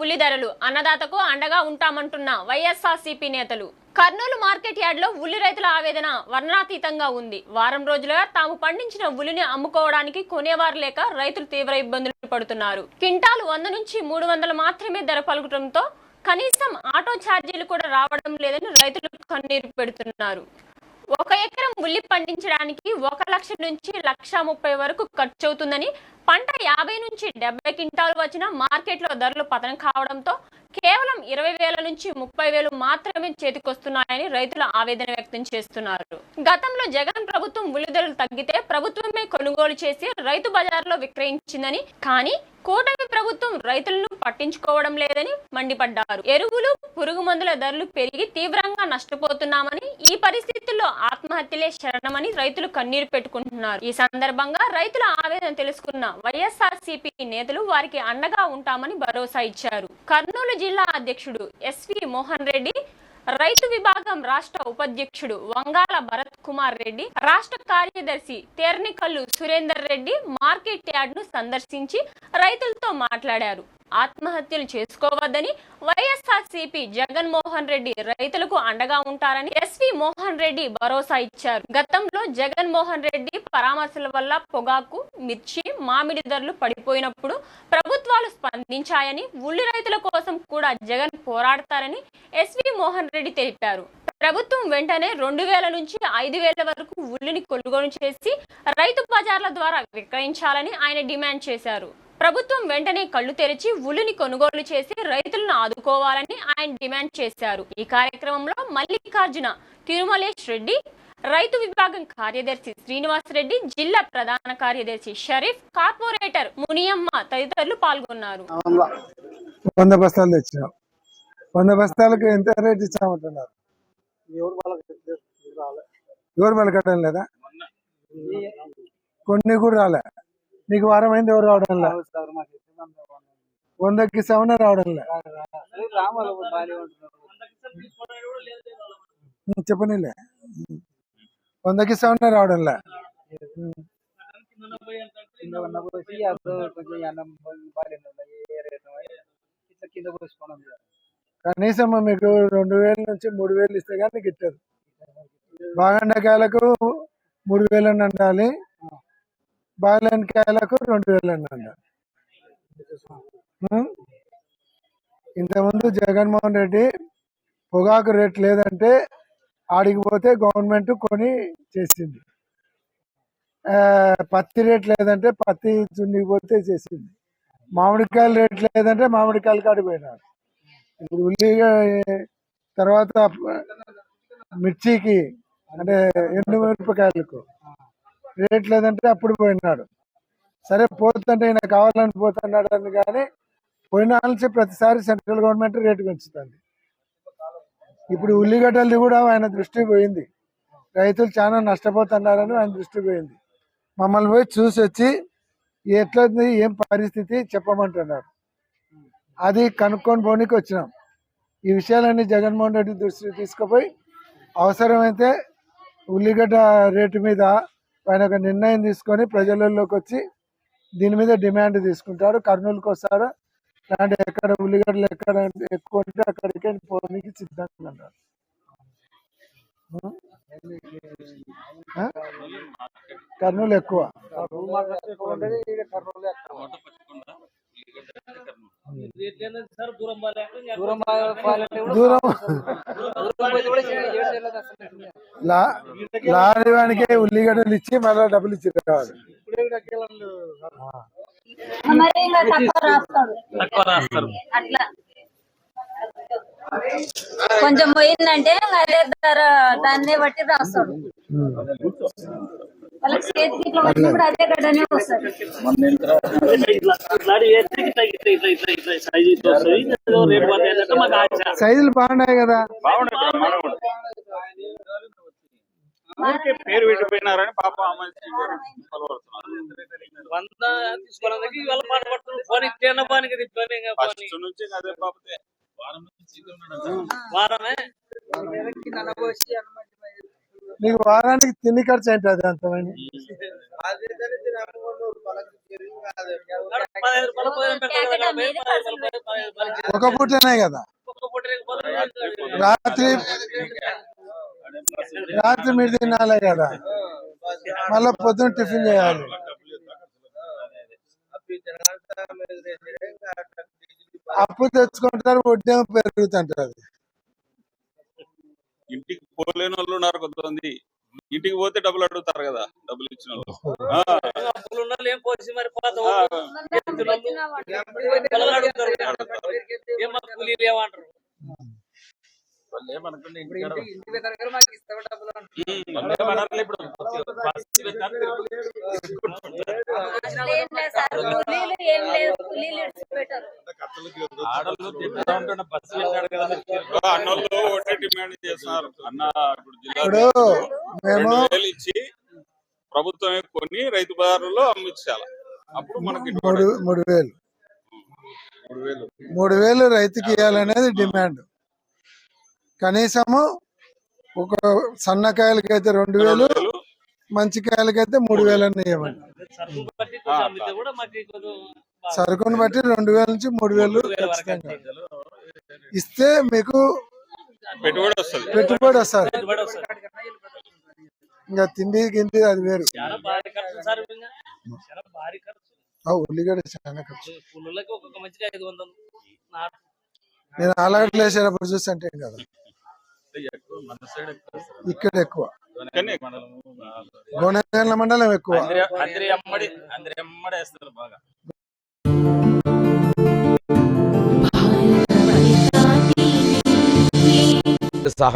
ఉల్లి ధరలు అన్నదాతకు అండగా ఉంటామంటున్న వైఎస్ఆర్సీపీ నేతలు. కర్నూలు మార్కెట్ యార్డ్లో ఉల్లి రైతుల ఆవేదన వర్ణాతీతంగా ఉంది. వారం రోజులుగా తాము పండించిన ఉల్లిని అమ్ముకోవడానికి కొనేవారు లేక రైతులు తీవ్ర ఇబ్బందులు పడుతున్నారు. క్వింటాలు వంద నుంచి మూడు వందలు మాత్రమే ధర పలుకడంతో కనీసం ఆటో ఛార్జీలు కూడా రావడం లేదని రైతులు కన్నీరు పెడుతున్నారు. ఒక ఎకరం ఉల్లి పండించడానికి ఒక లక్ష నుంచి లక్ష ముప్పై వరకు ఖర్చు అవుతుందని పంట యాభై నుంచి డెబ్బై క్వింటాలు వచ్చిన మార్కెట్లో ధరలు పతనం కావడంతో కేవలం ఇరవై వేల నుంచి ముప్పై వేలు మాత్రమే చేతికొస్తున్నాయని రైతులు ఆవేదన వ్యక్తం చేస్తున్నారు. గతంలో జగన్ ప్రభుత్వం ఉల్లిధరలు తగ్గితే ప్రభుత్వమే కొనుగోలు చేసి రైతు బజార్లో విక్రయించిందని కానీ కూటమి ప్రభుత్వం రైతులను పట్టించుకోవడం లేదని మండిపడ్డారు. ఎరువులు పురుగు మందుల ధరలు పెరిగి తీవ్రంగా నష్టపోతున్నామని ఈ పరిస్థితుల్లో ఆత్మహత్యలే శరణమని రైతులు కన్నీరు పెట్టుకుంటున్నారు. ఈ సందర్భంగా రైతుల ఆవేదన తెలుసుకున్న వైఎస్ఆర్ నేతలు వారికి అండగా ఉంటామని భరోసా ఇచ్చారు. కర్నూలు జిల్లా అధ్యక్షుడు ఎస్వి మోహన్ రెడ్డి రైతు విభాగం రాష్ట్ర ఉపాధ్యక్షుడు వంగాల భరత్ కుమార్ రెడ్డి రాష్ట్ర కార్యదర్శి తేర్నికల్లు సురేందర్ రెడ్డి మార్కెట్ యార్డ్ను సందర్శించి రైతులతో మాట్లాడారు. ఆత్మహత్యలు చేసుకోవద్దని వైఎస్ఆర్సీపీ జగన్మోహన్ రెడ్డి రైతులకు అండగా ఉంటారని ఎస్వి మోహన్ రెడ్డి భరోసా ఇచ్చారు. గతంలో జగన్మోహన్ రెడ్డి పరామర్శల వల్ల పొగాకు మిర్చి మామిడి ధరలు పడిపోయినప్పుడు ప్రభుత్వాలు స్పందించాయని ఉల్లి రైతుల కోసం కూడా జగన్ పోరాడతారని ఎస్వి మోహన్ రెడ్డి తెలిపారు. ప్రభుత్వం వెంటనే రెండు వేల నుంచి ఐదు వేల వరకు ఉల్లిని కొనుగోలు చేసి రైతు బజార్ల ద్వారా విక్రయించాలని ఆయన డిమాండ్ చేశారు. ప్రభుత్వం వెంటనే కళ్ళు తెరిచి ఉల్లిని కొనుగోలు చేసి రైతులను ఆదుకోవాలని ఆయన డిమాండ్ చేశారు. ఈ కార్యక్రమంలో మల్లికార్జున తిరుమలేష్ రెడ్డి రైతు విభాగం కార్యదర్శి శ్రీనివాస్ రెడ్డి జిల్లా ప్రధాన కార్యదర్శి షరీఫ్ కార్పొరేటర్ మునియమ్మ తదితరులు పాల్గొన్నారు. వంద బస్తాలు తెచ్చినాం. వంద బస్తాలకు ఎంత రేట్ ఇచ్చామంటున్నారు? ఎవరు లేదా కొన్ని కూడా రాలే. నీకు వారం అయింది ఎవరు రావడం వందకి సెవెన్ రావడం చెప్పనీలే. వందకి సెవెన్ రావడం కనీసం మీకు రెండు వేల నుంచి మూడు వేలు ఇస్తే కానీ నీకు ఇట్టదు బాగండకాయలకు మూడు వేలు అని ఉండాలి బాగలేని కాయలకు రెండు వేలు అని ఇంతకుముందు జగన్మోహన్ రెడ్డి పొగాకు రేట్ లేదంటే ఆడికి పోతే గవర్నమెంట్ కొని చేసింది. పత్తి రేట్ లేదంటే పత్తి చున్నికి పోతే చేసింది. మామిడికాయల రేట్ లేదంటే మామిడికాయలు కాడిపోయినారు ఇప్పుడు ఉల్లి తర్వాత మిర్చికి అంటే ఎండు మిరపకాయలకు. రేట్ లేదంటే అప్పుడు పోయినాడు. సరే పోతుంటే ఈయన కావాలని పోతున్నాడు అని కానీ పోయిన నుంచి ప్రతిసారి సెంట్రల్ గవర్నమెంట్ రేటు పెంచుతుంది ఇప్పుడు ఉల్లిగడ్డలది కూడా ఆయన దృష్టి పోయింది. రైతులు చాలా నష్టపోతున్నారని ఆయన దృష్టి పోయింది. మమ్మల్ని పోయి చూసి వచ్చి ఎట్లది ఏం పరిస్థితి చెప్పమంటున్నారు అది కనుక్కొని పోనీకి వచ్చినాం. ఈ విషయాలన్నీ జగన్మోహన్ రెడ్డి దృష్టికి తీసుకుపోయి అవసరమైతే ఉల్లిగడ్డ రేటు మీద ఆయన ఒక నిర్ణయం తీసుకొని ప్రజలలోకి వచ్చి దీని మీద డిమాండ్ తీసుకుంటారు కర్నూలుకి వస్తారు ఇలాంటి ఎక్కడ ఉల్లిగడ్డలు ఎక్కడ ఎక్కువ ఉంటే అక్కడికే పోనీకి సిద్ధంగా ఉన్నారు? కర్నూలు ఎక్కువ. దూరం దూరం. లారీ వానికి ఉల్లిగడ్డలు ఇచ్చి మళ్ళీ డబ్బులు ఇచ్చి రావాలి. కొంచెం పోయిందంటే అదే ధర దాన్నే బట్టి రాస్తాడు వాళ్ళకి చేతికి ఇట్లా వచ్చినప్పుడు అదే గడ్డనే వస్తుంది. సైజులు బాగున్నాయి కదా. పేరు పెట్టిపోయినారని పాప వంద తీసుకోవడానికి ఇవాళ పాట పడుతుంది. ఫోన్ ఇచ్చేన పానికి. ఫస్ట్ నుంచి అదే పాపతే. వారమే? నీకు వారానికి తిండి ఖర్చు ఏంటి రూపాయలు, పదహైదు ఒక పూటనే కదా. రాత్రి రాత్రి మీరు తినాలే కదా. మళ్ళీ పొద్దున్న టిఫిన్ చేయాలి. అప్పు తెచ్చుకుంటారు వడ్డీ ఏమో పెరుగుతుంటది. ఇంటికి పోలేని వాళ్ళు ఉన్నారు కొంతమంది. ఇంటికి పోతే డబ్బులు అడుగుతారు కదా డబ్బులు ఇచ్చిన వాళ్ళు. అన్నోళ్ళు ఒకటే డిమాండ్ చేస్తున్నారు. అన్న ఇప్పుడు జిల్లా ఇప్పుడు మేము రెండు వేలు ఇచ్చి ప్రభుత్వమే కొని రైతు బజారులో అమ్మించాలి. అప్పుడు మనకి మూడు మూడు వేలు. మూడు వేలు. మూడు వేలు రైతుకి ఇవ్వాలనేది డిమాండ్. కనీసము ఒక సన్నకాయలకైతే రెండు వేలు వేలు. మంచి కాయలకైతే మూడు ఇవ్వండి. మాకు కొంచెం బాగా సరుకుని బట్టి రెండు వేల నుంచి మూడు వేలు వేల ఖచ్చితంగా. ఇస్తే మీకు పెట్టుబడి వస్తుంది. పెట్టుబడి వస్తుంది. పెట్టుబడి వస్తుంది. ఇంకా తిండి గిండి అది వేరు. చాలా భారీ ఖర్చు సార్ ఇంకా. చాలా భారీ ఖర్చు. ఆ ఉల్లిగడ్డ చాలా ఖర్చు. నేను ఆలగడ్డలు వేసేటప్పుడు చూస్తుంటే కదా. ఇక్కడ ఎక్కువ. గోనెగండ్ల మండలం ఎక్కువ. అందరి అందరి అమ్మడి అందరి అమ్మడి వేస్తారు బాగా. సహాయ